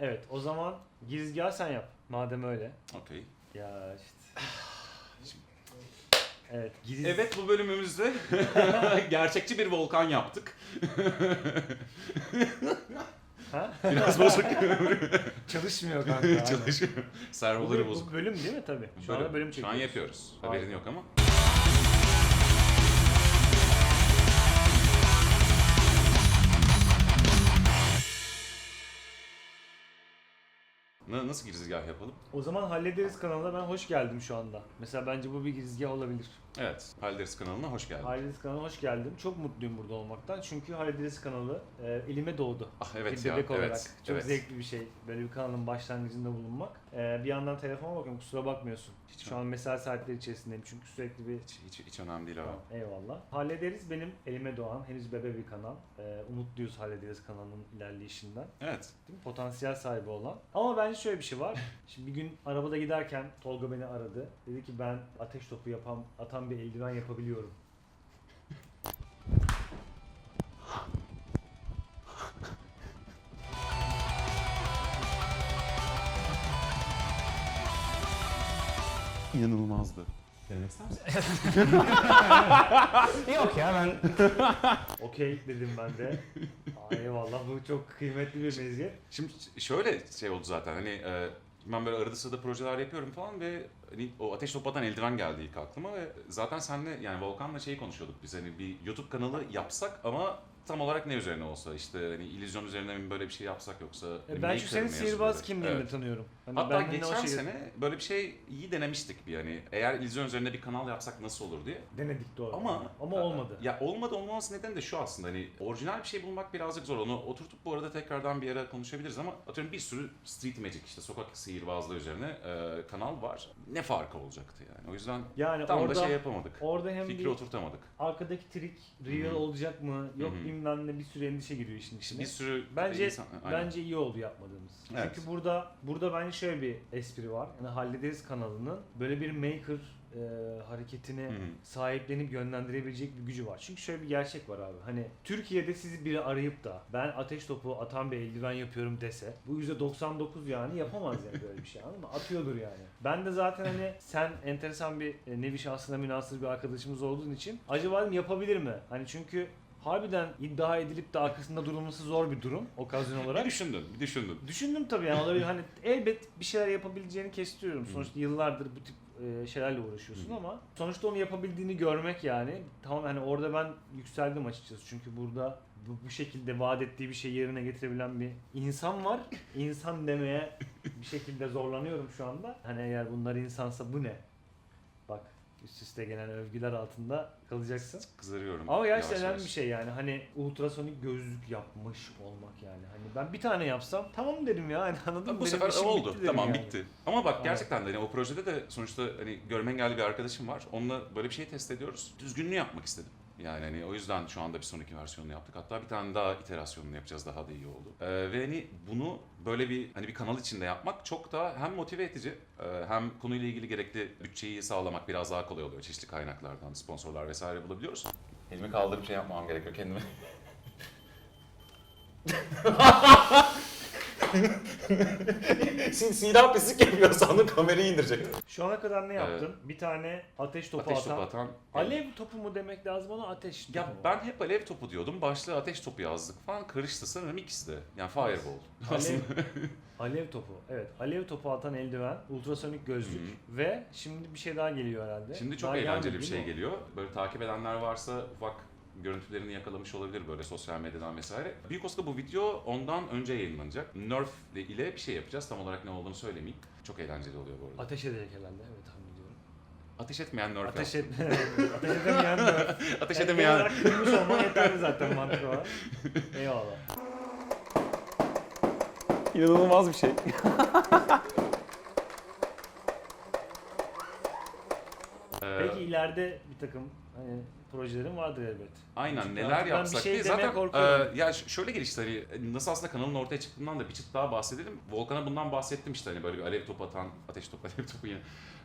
Evet o zaman girizgahı sen yap. Madem öyle. Okey. Ya işte. Evet giriz... Evet bu bölümümüzde gerçekçi bir volkan yaptık. Ha? Biraz bozuk. Çalışmıyor kanka. aynen. Çalışıyor. Bu, Servoları bu bozuk. bölüm değil mi tabii? Şu anda bölüm Şu çekiyoruz. an yapıyoruz. Haberin Harika. yok ama. Na- Nasıl girizgah yapalım? O zaman hallederiz kanalına ben hoş geldim şu anda. Mesela bence bu bir girizgah olabilir. Evet, Hallederiz kanalına hoş geldin. Hallederiz kanalına hoş geldim. Çok mutluyum burada olmaktan. Çünkü Hallederiz kanalı e, elime doğdu. Ah evet bir ya, bebek olarak. evet. Çok evet. zevkli bir şey. Böyle bir kanalın başlangıcında bulunmak. E, bir yandan telefona bakıyorum kusura bakmıyorsun. Hiç Şu an mesai saatleri içerisindeyim çünkü sürekli bir Hiç, hiç, hiç önemli değil abi. Eyvallah. Hallederiz benim elime doğan henüz bebe bir kanal. Ee, umutluyuz Hallederiz kanalının ilerleyişinden. Evet. Değil mi? Potansiyel sahibi olan. Ama bence şöyle bir şey var. Şimdi bir gün arabada giderken Tolga beni aradı. Dedi ki ben ateş topu yapan, atan bir eldiven yapabiliyorum. İnanılmazdı. Denemek ister misin? Yok ya ben Okey dedim ben de. Aa, eyvallah bu çok kıymetli bir meziyet. Şimdi şöyle şey oldu zaten hani e, ben böyle arada sırada projeler yapıyorum falan ve hani o ateş topu atan eldiven geldi ilk aklıma ve zaten seninle yani Volkan'la şeyi konuşuyorduk biz hani bir YouTube kanalı yapsak ama tam olarak ne üzerine olsa işte hani illüzyon üzerine mi böyle bir şey yapsak yoksa E, ben şu senin sihirbaz kimliğini Evet. tanıyorum. Hani Hatta geçen şeyi- sene böyle bir şey iyi denemiştik bir hani eğer illüzyon üzerinde bir kanal yapsak nasıl olur diye. denedik doğru. Ama ama olmadı. Ya olmadı olmaması nedeni de şu aslında hani orijinal bir şey bulmak birazcık zor. Onu oturtup bu arada tekrardan bir ara konuşabiliriz ama atıyorum bir sürü street magic işte sokak sihirbazlığı üzerine e, kanal var. Ne farkı olacaktı yani? O yüzden Yani tam orada da şey yapamadık. orada hem Fikri bir oturtamadık. arkadaki trik real Hı hı. olacak mı? Yok Hı hı. Bilmem ne bir sürü endişe giriyor işin içine. Bir sürü Bence insan... Aynen. bence iyi oldu yapmadığımız. Evet. Çünkü burada burada bence şöyle bir espri var. Yani hallederiz kanalının böyle bir maker e, hareketini Hı hı. sahiplenip yönlendirebilecek bir gücü var. Çünkü şöyle bir gerçek var abi. Hani Türkiye'de sizi biri arayıp da ben ateş topu atan bir eldiven yapıyorum dese bu %99 yani yapamaz yani böyle bir şey anladın mı? Atıyordur yani. Ben de zaten hani sen enteresan bir e, nevi şahsına münasır bir arkadaşımız olduğun için acaba dedim yapabilir mi? Hani çünkü harbiden iddia edilip de arkasında durulması zor bir durum okazyon Bir olarak. düşündün, bir düşündün. Düşündüm tabii yani olabilir. Hani elbet bir şeyler yapabileceğini kestiriyorum. Sonuçta yıllardır bu tip e, şeylerle uğraşıyorsun Hı. ama sonuçta onu yapabildiğini görmek yani tamam hani orada ben yükseldim açıkçası. Çünkü burada bu, bu şekilde vaat ettiği bir şey yerine getirebilen bir insan var. İnsan demeye bir şekilde zorlanıyorum şu anda. Hani eğer bunlar insansa bu ne? Üst üste gelen övgüler altında kalacaksın. Kızarıyorum. Ama gerçekten yavaş önemli yavaş. bir şey yani hani ultrasonik gözlük yapmış olmak yani. Hani ben bir tane yapsam tamam derim ya hani anladın mı? Bu Benim sefer işim oldu. bitti derim Tamam yani. bitti. Ama bak gerçekten de hani o projede de sonuçta hani görme engelli bir arkadaşım var. Onunla böyle bir şey test ediyoruz. Düzgününü yapmak istedim. Yani hani o yüzden şu anda bir sonraki versiyonunu yaptık. Hatta bir tane daha iterasyonunu yapacağız. Daha da iyi oldu. Ee, ve hani bunu böyle bir hani bir kanal içinde yapmak çok daha hem motive edici e, hem konuyla ilgili gerekli bütçeyi sağlamak biraz daha kolay oluyor. Çeşitli kaynaklardan sponsorlar vesaire bulabiliyoruz. Elimi kaldırıp şey yapmam gerekiyor kendime. silah pislik yapıyor sandım kamerayı indirecek. Şu ana kadar ne yaptın? Bir tane ateş topu ateş atan. topu atan. Alev topu mu demek lazım ona ateş topu Ya mu? ben hep alev topu diyordum. Başlığı ateş topu yazdık falan. Karıştı sanırım ikisi de. Yani fireball. Alev, alev topu. Evet. Alev topu atan eldiven, ultrasonik gözlük ve şimdi bir şey daha geliyor herhalde. Şimdi çok Daha eğlenceli gelmedi bir değil şey mi? geliyor. Böyle takip edenler varsa ufak görüntülerini yakalamış olabilir böyle sosyal medyadan vesaire. Büyük olsa bu video ondan önce yayınlanacak. Nerf ile bir şey yapacağız. Tam olarak ne olduğunu söylemeyeyim. Çok eğlenceli oluyor bu arada. Ateş edecek herhalde. Evet tahmin ediyorum. Ateş etmeyen Nerf Ateş, et, ateş edemeyen de. Ateş Yani edemeyen. genel olarak kırmış olman yeterli zaten mantık olarak. Eyvallah. İnanılmaz bir şey. Peki ileride bir takım hani projelerim vardır elbet. Aynen Çünkü neler yapsak şey diye zaten korkuyorum. e, ya şöyle gelişti hani nasıl aslında kanalın ortaya çıktığından da bir çıt daha bahsedelim. Volkan'a bundan bahsettim işte hani böyle bir alev topu atan, ateş topu, alev topu yine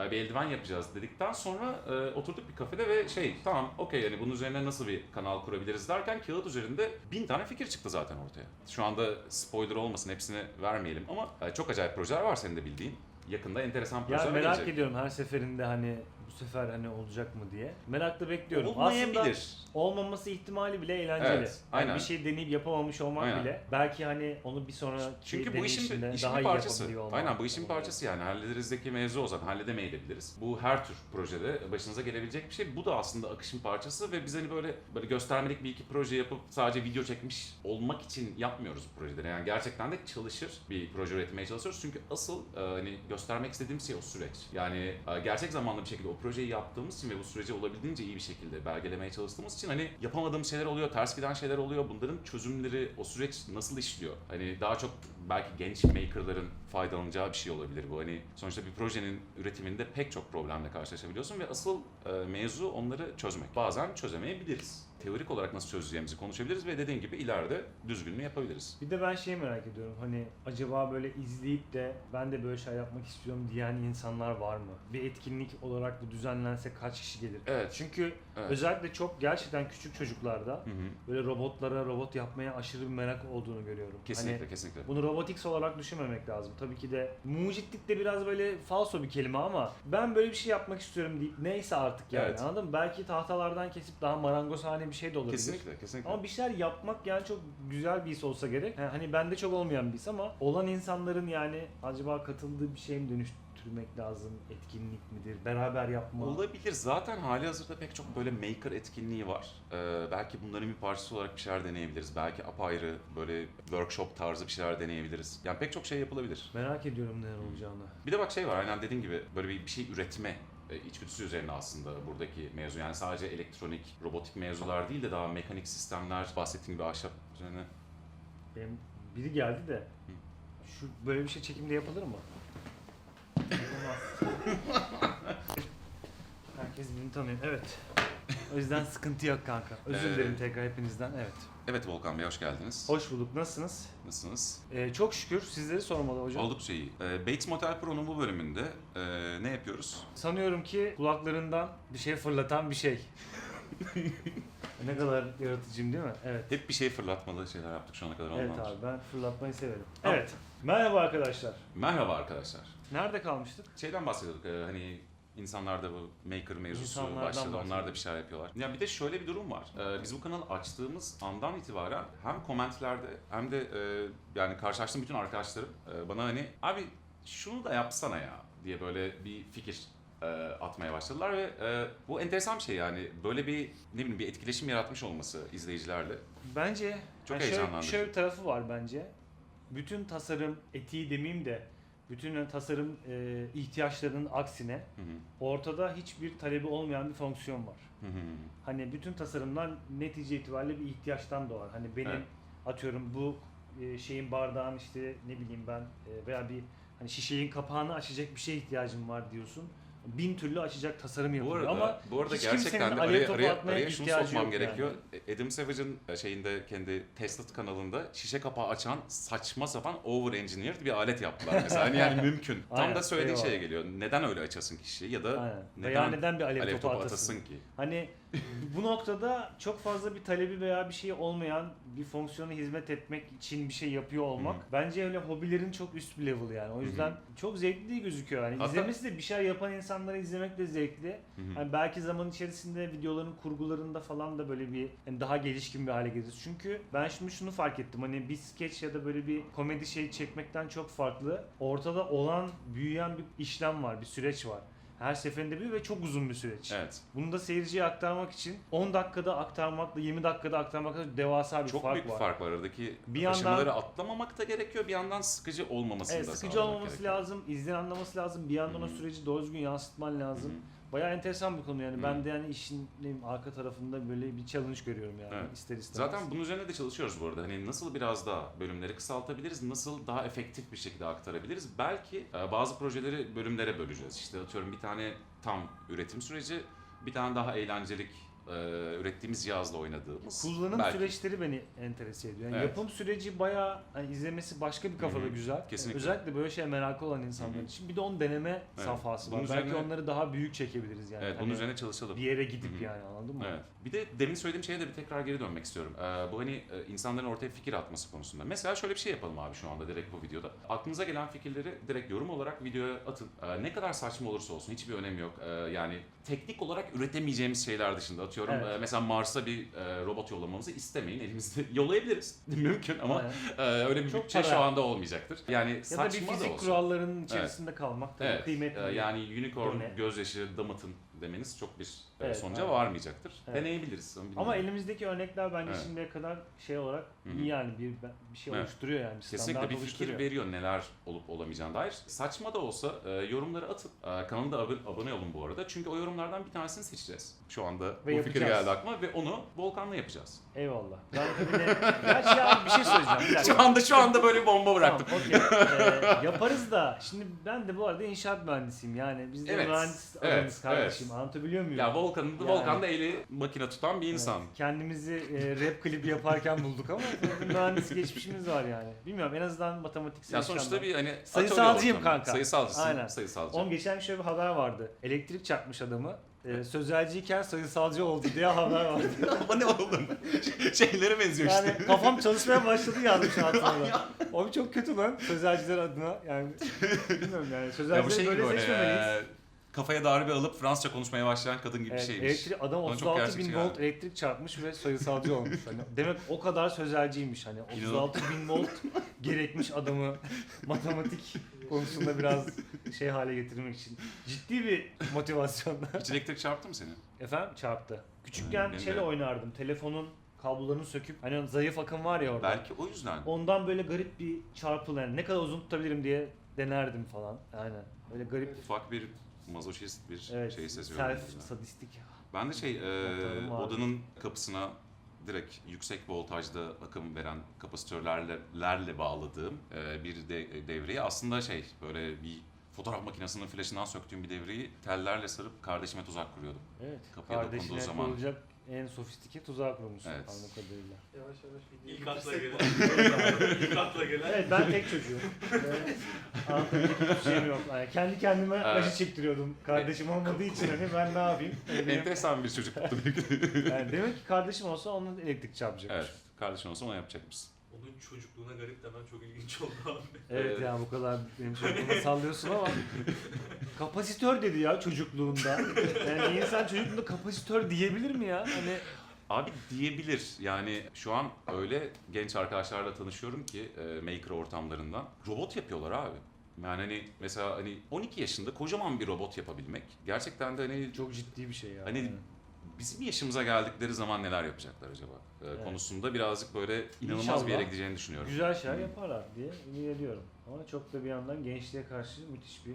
e, bir eldiven yapacağız dedikten sonra e, oturduk bir kafede ve şey tamam okey yani bunun üzerine nasıl bir kanal kurabiliriz derken kağıt üzerinde bin tane fikir çıktı zaten ortaya. Şu anda spoiler olmasın hepsini vermeyelim ama e, çok acayip projeler var senin de bildiğin. Yakında enteresan Ya projeler merak gelecek. ediyorum her seferinde hani bu sefer hani olacak mı diye. Merakla bekliyorum. Aslında Olmayabilir. olmaması ihtimali bile eğlenceli. Evet, Yani aynen. bir şey deneyip yapamamış olmak Aynen. bile belki hani onu bir sonraki Çünkü bu işin, işin daha bir parçası. Aynen bu işin bir parçası yani. Hallederizdeki mevzu o zaten. Halledemeyebiliriz. Bu her tür projede başınıza gelebilecek bir şey. Bu da aslında akışın parçası ve biz hani böyle böyle göstermelik bir iki proje yapıp sadece video çekmiş olmak için yapmıyoruz bu projeleri. Yani gerçekten de çalışır bir proje üretmeye çalışıyoruz. Çünkü asıl e, hani göstermek istediğim şey o süreç. Yani e, gerçek zamanlı bir şekilde o projeyi yaptığımız için ve bu süreci olabildiğince iyi bir şekilde belgelemeye çalıştığımız için hani yapamadığımız şeyler oluyor, ters giden şeyler oluyor. Bunların çözümleri, o süreç nasıl işliyor? Hani daha çok belki genç makerların faydalanacağı bir şey olabilir bu. Hani sonuçta bir projenin üretiminde pek çok problemle karşılaşabiliyorsun ve asıl e, mevzu onları çözmek. Bazen çözemeyebiliriz. Teorik olarak nasıl çözeceğimizi konuşabiliriz ve dediğin gibi ileride düzgününü yapabiliriz. Bir de ben şeyi merak ediyorum hani acaba böyle izleyip de ben de böyle şey yapmak istiyorum diyen insanlar var mı? Bir etkinlik olarak bu düzenlense kaç kişi gelir? Evet. Çünkü Evet. özellikle çok gerçekten küçük çocuklarda Hı hı. böyle robotlara robot yapmaya aşırı bir merak olduğunu görüyorum. Kesinlikle Hani kesinlikle. bunu robotics olarak düşünmemek lazım. Tabii ki de mucitlik de biraz böyle falso bir kelime ama ben böyle bir şey yapmak istiyorum deyip neyse artık yani Evet. anladın mı? Belki tahtalardan kesip daha marangozhane bir şey de olabilir. Kesinlikle kesinlikle. Ama bir şeyler yapmak yani çok güzel bir his olsa gerek. Ha, Hani bende çok olmayan bir his ama olan insanların yani acaba katıldığı bir şey mi dönüştürmek lazım? Etkinlik midir? Beraber yapma. Olabilir. Zaten hali hazırda pek çok böyle maker etkinliği var. Ee, belki bunların bir parçası olarak bir şeyler deneyebiliriz. Belki apayrı böyle workshop tarzı bir şeyler deneyebiliriz. Yani pek çok şey yapılabilir. Merak ediyorum neler olacağını. Bir de bak şey var aynen dediğin gibi böyle bir, bir şey üretme e, içgüdüsü üzerine aslında buradaki mevzu. Yani sadece elektronik, robotik mevzular değil de daha mekanik sistemler, bahsettiğim gibi ahşap üzerine. Benim biri geldi de şu böyle bir şey çekimde yapılır mı? Herkes birini tanıyor. Evet. O yüzden sıkıntı yok kanka. Özür Ee, dilerim tekrar hepinizden. Evet. Evet Volkan Bey hoş geldiniz. Hoş bulduk. Nasılsınız? Nasılsınız? Ee, çok şükür sizleri sormalı hocam. Oldukça iyi. Ee, Bates Motel Pro'nun bu bölümünde e, ne yapıyoruz? Sanıyorum ki kulaklarından bir şey fırlatan bir şey. ne kadar yaratıcıyım değil mi? Evet. Hep bir şey fırlatmalı şeyler yaptık şu ana kadar Evet ondan. abi ben fırlatmayı severim. Tamam. Evet. Merhaba arkadaşlar. Merhaba arkadaşlar. Nerede kalmıştık? Şeyden bahsediyorduk e, hani insanlarda bu maker mevzusu İnsanlardan başladı. Onlar da bir şeyler yapıyorlar. Ya bir de şöyle bir durum var. E, Biz bu kanalı açtığımız andan itibaren hem komentlerde hem de e, yani karşılaştığım bütün arkadaşlarım e, bana hani abi şunu da yapsana ya diye böyle bir fikir e, atmaya başladılar ve e, bu enteresan bir şey yani böyle bir ne bileyim bir etkileşim yaratmış olması izleyicilerle. Bence Çok yani şöyle, heyecanlandırıcı. şöyle bir tarafı var bence. Bütün tasarım etiği demeyeyim de bütün tasarım e, ihtiyaçlarının aksine Hı hı. ortada hiçbir talebi olmayan bir fonksiyon var. Hı hı. Hani bütün tasarımlar netice itibariyle bir ihtiyaçtan doğar. Hani benim Evet. atıyorum bu e, şeyin bardağın işte ne bileyim ben e, veya bir hani şişenin kapağını açacak bir şeye ihtiyacım var diyorsun. Bin türlü açacak tasarım Bu yapılıyor arada, ama bu arada hiç gerçekten de araya, araya, araya şunu sokmam yok gerekiyor. Adam Savage'ın şeyinde kendi Tesla kanalında şişe kapağı açan saçma sapan over engineered bir alet yaptılar mesela. Hani yani mümkün. Tam Aynen, da söylediğin eyvallah. şeye geliyor. Neden öyle açasın kişiyi ya da Aynen. neden Veya neden bir alev, alev topu, topu atasın? atasın ki? Hani bu noktada çok fazla bir talebi veya bir şey olmayan bir fonksiyona hizmet etmek için bir şey yapıyor olmak Hı. bence öyle hobilerin çok üst bir level yani. O yüzden çok zevkli gözüküyor yani. Hatta- İzlemesi de bir şeyler yapan insanları izlemek de zevkli. Hı hı. Hani belki zaman içerisinde videoların kurgularında falan da böyle bir hani daha gelişkin bir hale gelir. Çünkü ben şimdi şunu fark ettim. Hani bir skeç ya da böyle bir komedi şey çekmekten çok farklı. Ortada olan, büyüyen bir işlem var, bir süreç var. Her seferinde büyüyor ve çok uzun bir süreç. Evet. Bunu da seyirciye aktarmak için 10 dakikada aktarmakla 20 dakikada aktarmakla devasa bir Çok fark büyük bir var. fark var aradaki Bir yandan- aşamaları atlamamak da gerekiyor. Bir yandan sıkıcı olmamasını Evet, da sıkıcı olmaması gerekiyor. lazım, izleyen anlaması lazım. Bir yandan o Hı hı. süreci doğru düzgün yansıtman lazım. Hı. Bayağı enteresan bir konu yani. Hı. Ben de yani işin ne bileyim, arka tarafında böyle bir challenge görüyorum yani Evet. ister istemez. Zaten bunun üzerine de çalışıyoruz bu arada. Hani nasıl biraz daha bölümleri kısaltabiliriz, nasıl daha efektif bir şekilde aktarabiliriz. Belki e, bazı projeleri bölümlere böleceğiz. İşte atıyorum bir tane tam üretim süreci, bir tane daha eğlencelik e, ürettiğimiz cihazla oynadığımız. Kullanım belki- süreçleri beni enterese ediyor. Yani Evet. Yapım süreci bayağı hani izlemesi başka bir kafada Hı hı. güzel. Kesinlikle. Özellikle böyle şeye meraklı olan insanlar Hı hı. için. Bir de onun deneme Evet. safhası Bunun var. Belki üzerine- onları daha büyük çekebiliriz yani. Evet, bunun Hani üzerine çalışalım. bir yere gidip Hı hı. yani anladın mı? Evet. Bir de demin söylediğim şeye de bir tekrar geri dönmek istiyorum. Ee, bu hani e, insanların ortaya fikir atması konusunda. Mesela şöyle bir şey yapalım abi şu anda direkt bu videoda. Aklınıza gelen fikirleri direkt yorum olarak videoya atın. Ee, ne kadar saçma olursa olsun hiçbir önemi yok. Ee, yani teknik olarak üretemeyeceğimiz şeyler dışında atıyorum. Evet. e, mesela Mars'a bir e, robot yollamamızı istemeyin. Elimizde yollayabiliriz. Mümkün ama Aynen. e, öyle bir Çok bütçe para. şu anda olmayacaktır. Yani Ya da bir saçma da fizik olsa. kurallarının içerisinde kalmak tabii Evet, kıymetli. e, yani unicorn Örneği. gözyaşı damıtın demeniz çok bir e, Evet, sonuca aynen. varmayacaktır. Evet. Deneyebiliriz. Ama elimizdeki örnekler bence Evet. şimdiye kadar şey olarak Hı hı. iyi yani bir bir şey Evet. oluşturuyor yani. bir Kesinlikle bir fikir veriyor neler olup olamayacağına dair. Saçma da olsa e, yorumları atın. E, kanalına da abone, olun bu arada. Çünkü o yorumlardan bir tanesini seçeceğiz. Şu anda bu fikir yapacağız. geldi aklıma ve onu Volkan'la yapacağız. Eyvallah. Ben. Gerçi ya bir şey söyleyeceğim. Bir. Şu anda şu anda böyle bomba bıraktım. Tamam, okey. Ee, yaparız da şimdi ben de bu arada inşaat mühendisiyim yani biz de Evet, mühendis evet, kardeşim anlatabiliyor muyum? Ya Volkan'ın Yani- Volkan da eli makine tutan bir Evet, insan. Kendimizi e, rap klibi yaparken bulduk ama mühendis geçmişimiz var yani. Bilmiyorum en azından matematik Ya sonuçta bir hani Sayısalcıyım kanka. Sayısalcısın. Aynen. Sayısalcı. Oğlum geçen şöyle bir haber vardı. Elektrik çarpmış adamı. E, sözelciyken sayısalcı oldu diye haber vardı. Ama ne oğlum? Şeylere benziyor Yani işte. kafam çalışmaya başladı yazmış altına da. Oğlum çok kötü lan sözelciler adına. Yani bilmiyorum yani Ya bu sözelcileri şey gibi böyle böyle seçmemeliyiz. Kafaya darbe alıp Fransızca konuşmaya başlayan kadın gibi bir Evet, şeymiş. elektrik, adam Bana çok 36 bin gerçekçi volt geldi. elektrik çarpmış ve sayısalcı olmuş. Hani demek o kadar sözelciymiş hani 36 bin volt gerekmiş adamı matematik konusunda biraz şey hale getirmek için. Ciddi bir motivasyonla. Hiç elektrik çarptı mı seni? Efendim çarptı. Küçükken benim şeyle oynardım. Telefonun kablolarını söküp hani zayıf akım var ya orada. Belki o yüzden. Ondan böyle garip bir çarpılı yani ne kadar uzun tutabilirim diye denerdim falan. Aynen. Böyle garip Ufak bir mazoşist bir evet, şey seziyorum. self sadistik. Ben de şey e, odanın kapısına direkt yüksek voltajda akım veren kapasitörlerle lerle bağladığım e, bir de, devreyi aslında şey böyle bir fotoğraf makinesinin flaşından söktüğüm bir devreyi tellerle sarıp kardeşime tuzak kuruyordum. Evet. Kapıya dokunduğu zaman- kurulacak en sofistike tuzağı kurmuşsun Evet. anladığım kadarıyla. Yavaş yavaş videoyu İlk akla gelen. İlk akla gelen. Evet ben tek çocuğum. Anlatabilecek hiçbir şeyim yok. Yani kendi kendime Evet. acı çektiriyordum. Kardeşim olmadığı için hani ben ne yapayım? Benim- Enteresan bir çocukluktu. yani demek ki kardeşim olsa onun elektrik çarpacakmış. evet. Kardeşin olsa onu yapacakmış. Onun çocukluğuna garip demen çok ilginç oldu abi. Evet Evet. yani bu kadar benim çocukluğuma sallıyorsun ama kapasitör dedi ya çocukluğunda. Yani insan çocukluğunda kapasitör diyebilir mi ya? Hani Abi diyebilir. Yani şu an öyle genç arkadaşlarla tanışıyorum ki e, maker ortamlarından. Robot yapıyorlar abi. Yani hani mesela hani 12 yaşında kocaman bir robot yapabilmek gerçekten de hani çok ciddi bir şey ya. Hani bizim yaşımıza geldikleri zaman neler yapacaklar acaba? E, Evet. konusunda birazcık böyle inanılmaz bir yere gideceğini düşünüyorum. Güzel şeyler Hmm. yaparlar diye ümit ediyorum. Ama çok da bir yandan gençliğe karşı müthiş bir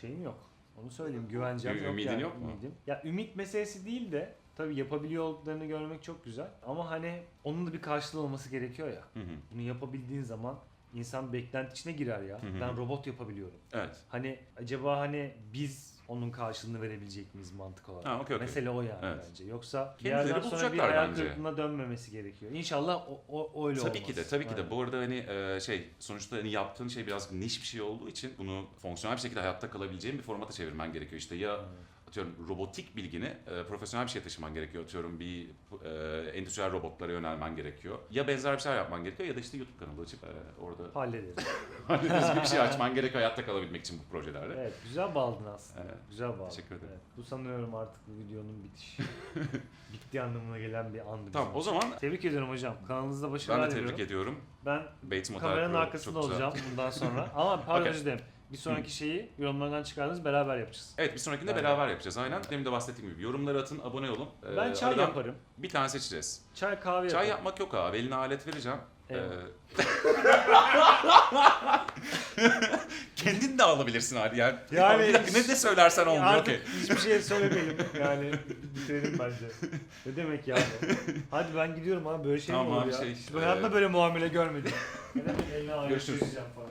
şeyim yok. Onu söyleyeyim. Güvencem Ü- yok ümidin yani. yok mu? ümidim. Ya ümit meselesi değil de tabii yapabiliyor olduklarını görmek çok güzel. Ama hani onun da bir karşılığı olması gerekiyor ya. Hı hı. Bunu yapabildiğin zaman insan beklenti içine girer ya. Hı hı. Ben robot yapabiliyorum. Evet. Hani acaba hani biz onun karşılığını verebilecek miyiz mantık olarak? Ha, okey, okey. Mesele o yani Evet. bence. Yoksa bir Kendileri yerden sonra bir bulacaklar hayal bence. kırıklığına dönmemesi gerekiyor. İnşallah o, o öyle Tabii olmaz. ki de, tabii ki de. Aynen. Bu arada hani e, şey, sonuçta hani yaptığın şey biraz niş bir şey olduğu için bunu fonksiyonel bir şekilde hayatta kalabileceğin bir formata çevirmen gerekiyor. İşte ya Aynen. Atıyorum robotik bilgini e, profesyonel bir şeye taşıman gerekiyor. Atıyorum bir e, endüstriyel robotlara yönelmen gerekiyor. Ya benzer bir şeyler yapman gerekiyor ya da işte YouTube kanalı açıp e, orada Hallederiz. düzgün bir şey açman gerekiyor hayatta kalabilmek için bu projelerle. Evet, güzel bağladın aslında. Evet, Güzel bağladın. teşekkür ederim. Evet, bu sanıyorum artık bu videonun bitişi. Bitti anlamına gelen bir andı Tamam o zaman Tebrik ediyorum hocam. Kanalınızda ben başarılar de tebrik diliyorum. ediyorum. Ben Bates kameranın arkasında olacağım bundan sonra. Ama pardon özür dilerim. Bir sonraki şeyi yorumlardan çıkardınız beraber yapacağız. Evet bir sonrakinde Aynen. beraber yapacağız aynen. Demin de bahsettiğim gibi yorumları atın, abone olun. Ee, Ben çay aradan yaparım. Bir tane seçeceğiz. Çay kahve Çay yaparım. yapmak yok abi. Eline alet vereceğim. Eyvallah. Ee, Kendin de alabilirsin abi. Yani, Yani- bir dakika ne de söylersen olmuyor. Artık Okey. hiçbir şey söylemeyelim. Yani bitirelim bence. Ne demek ya bu? Hadi ben gidiyorum abi böyle şey Tamam mi olur abi, ya? şey, Hiç hayatımda e, böyle muamele görmedim. Ne demek eline ayağını Görüşürüz. falan.